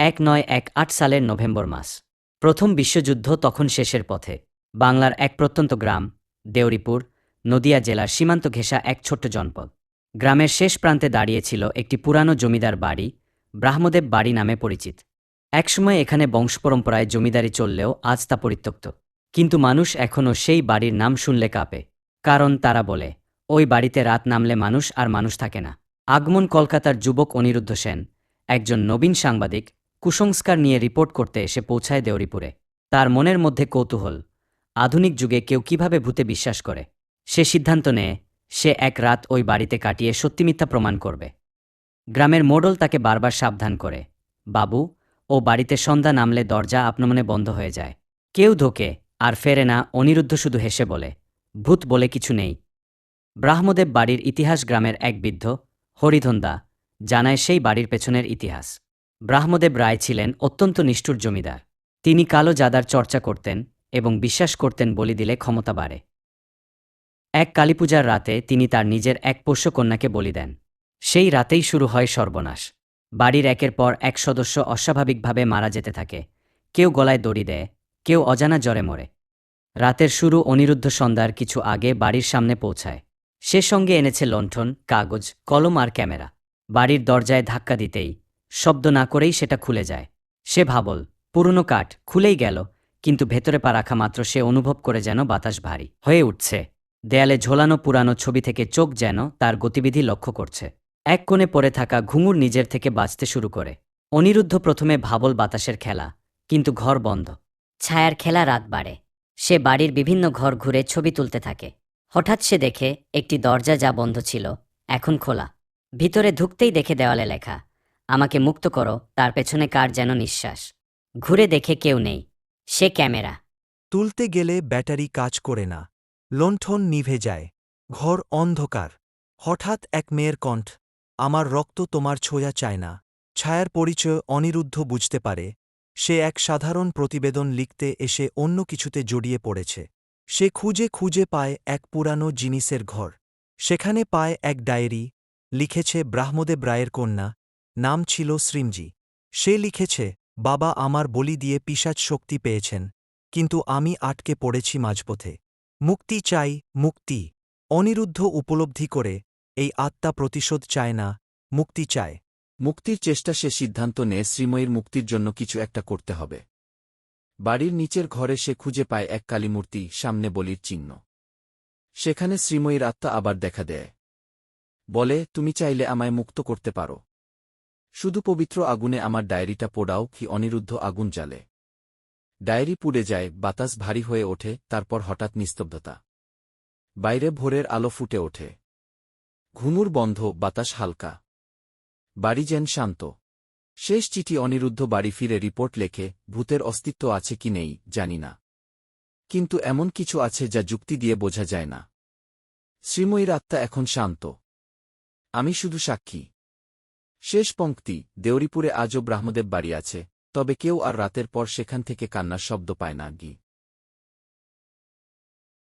এক নয় এক আট সালের নভেম্বর মাস। প্রথম বিশ্বযুদ্ধ তখন শেষের পথে। বাংলার এক প্রত্যন্ত গ্রাম, দেউরিপুর, নদিয়া জেলার সীমান্ত ঘেঁষা এক ছোট্ট জনপদ। গ্রামের শেষ প্রান্তে দাঁড়িয়েছিল একটি পুরানো জমিদার বাড়ি, ব্রাহ্মদেব বাড়ি নামে পরিচিত। একসময় এখানে বংশপরম্পরায় জমিদারি চললেও আজ তা পরিত্যক্ত। কিন্তু মানুষ এখনও সেই বাড়ির নাম শুনলে কাঁপে। কারণ তারা বলে, ওই বাড়িতে রাত নামলে মানুষ আর মানুষ থাকে না। আগমন কলকাতার যুবক অনিরুদ্ধ সেন, একজন নবীন সাংবাদিক কুসংস্কার নিয়ে রিপোর্ট করতে এসে পৌঁছায় দেউরিপুরে। তার মনের মধ্যে কৌতূহল। আধুনিক যুগে কেউ কীভাবে ভূতে বিশ্বাস করে? সে সিদ্ধান্ত নেয়, সে এক রাত ওই বাড়িতে কাটিয়ে সত্যি মিথ্যা প্রমাণ করবে। গ্রামের মোডল তাকে বারবার সাবধান করে। বাবু, ও বাড়িতে সন্ধ্যা নামলে দরজা আপনমনে বন্ধ হয়ে যায়। কেউ ধোকে, আর ফেরে না, অনিরুদ্ধ শুধু হেসে বলে, ভূত বলে কিছু নেই। ব্রাহ্মদেব বাড়ির ইতিহাস গ্রামের এক বৃদ্ধ, হরিধন্দা, জানায় সেই বাড়ির পেছনের ইতিহাস। ব্রাহ্মদেব রায় ছিলেন অত্যন্ত নিষ্ঠুর জমিদার। তিনি কালো জাদার চর্চা করতেন এবং বিশ্বাস করতেন বলি দিলে ক্ষমতা বাড়ে। এক কালীপূজার রাতে তিনি তার নিজের এক পোষ্যকন্যাকে বলি দেন। সেই রাতেই শুরু হয় সর্বনাশ। বাড়ির একের পর এক সদস্য অস্বাভাবিকভাবে মারা যেতে থাকে। কেউ গলায় দড়ি দেয়, কেউ অজানা জ্বরে মরে। রাতের শুরু অনিরুদ্ধ সন্ধ্যার কিছু আগে বাড়ির সামনে পৌঁছায়। সে সঙ্গে এনেছে লণ্ঠন, কাগজ, কলম আর ক্যামেরা। বাড়ির দরজায় ধাক্কা দিতেই শব্দ না করেই সেটা খুলে যায়। সে ভাবল, পুরনো কাঠ খুলেই গেল, কিন্তু ভেতরে পা রাখা মাত্র সে অনুভব করে যেন বাতাস ভারী হয়ে উঠছে। দেয়ালে ঝোলানো পুরানো ছবি থেকে চোখ যেন তার গতিবিধি লক্ষ্য করছে। এক কোণে পড়ে থাকা ঘুঙুর নিজের থেকে বাঁচতে শুরু করে। অনিরুদ্ধ প্রথমে ভাবল বাতাসের খেলা, কিন্তু ঘর বন্ধ। ছায়ার খেলা রাত বাড়ে। সে বাড়ির বিভিন্ন ঘর ঘুরে ছবি তুলতে থাকে। হঠাৎ সে দেখে একটি দরজা যা বন্ধ ছিল, এখন খোলা। ভিতরে ঢুকতেই দেখে দেওয়ালে লেখা আমাকে মুক্ত করো, তার পেছনে কার যেন নিঃশ্বাস। ঘুরে দেখে কেউ নেই, সে ক্যামেরা। তুলতে গেলে ব্যাটারি কাজ করে না। লণ্ঠন নিভে যায়, ঘর অন্ধকার। হঠাৎ এক মেয়ের কণ্ঠ, আমার রক্ত তোমার ছোঁয়া চায় না। ছায়ার পরিচয় অনিরুদ্ধ বুঝতে পারে। সে এক সাধারণ প্রতিবেদন লিখতে এসে অন্য কিছুতে জড়িয়ে পড়েছে। সে খুঁজে খুঁজে পায় এক পুরানো জিনিসের ঘর। সেখানে পায় এক ডায়েরি, লিখেছে ব্রাহ্মদেব রায়ের কন্যা নাম ছিল শ্রীমজি। সে লিখেছে, বাবা আমার বলি দিয়ে পিসাজ শক্তি পেয়েছেন, কিন্তু আমি আটকে পড়েছি মাঝপথে। মুক্তি চাই, মুক্তি। অনিরুদ্ধ উপলব্ধি করে, এই আত্মা প্রতিশোধ চায় না, মুক্তি চায়। মুক্তির চেষ্টা সে সিদ্ধান্ত নেয়, শ্রীময়ীর মুক্তির জন্য কিছু একটা করতে হবে। বাড়ির নিচের ঘরে সে খুঁজে পায় এক কালীমূর্তি, সামনে বলির চিহ্ন। সেখানে শ্রীময়ীর আত্মা আবার দেখা দেয়। বলে, তুমি চাইলে আমায় মুক্ত করতে পারো। শুধু পবিত্র আগুনে আমার ডায়েরিটা পোড়াও কি অনিরুদ্ধ আগুন জ্বালে। ডায়েরি পুড়ে যায়, বাতাস ভারী হয়ে ওঠে, তারপর হঠাৎ নিস্তব্ধতা। বাইরে ভোরের আলো ফুটে ওঠে। ঘুমুর বন্ধ, বাতাস হালকা। বাড়ি যেন শান্ত। শেষ চিঠি অনিরুদ্ধ বাড়ি ফিরে রিপোর্ট লেখে, ভূতের অস্তিত্ব আছে কি নেই, জানি না। কিন্তু এমন কিছু আছে যা যুক্তি দিয়ে বোঝা যায় না। শ্রীময়ীর আত্মা এখন শান্ত। আমি শুধু সাক্ষী। শেষ পঙ্ক্তি, দেউরিপুরে আজও ব্রাহ্মদেব বাড়ি আছে, তবে কেউ আর রাতের পর সেখান থেকে কান্নার শব্দ পায় না, গি।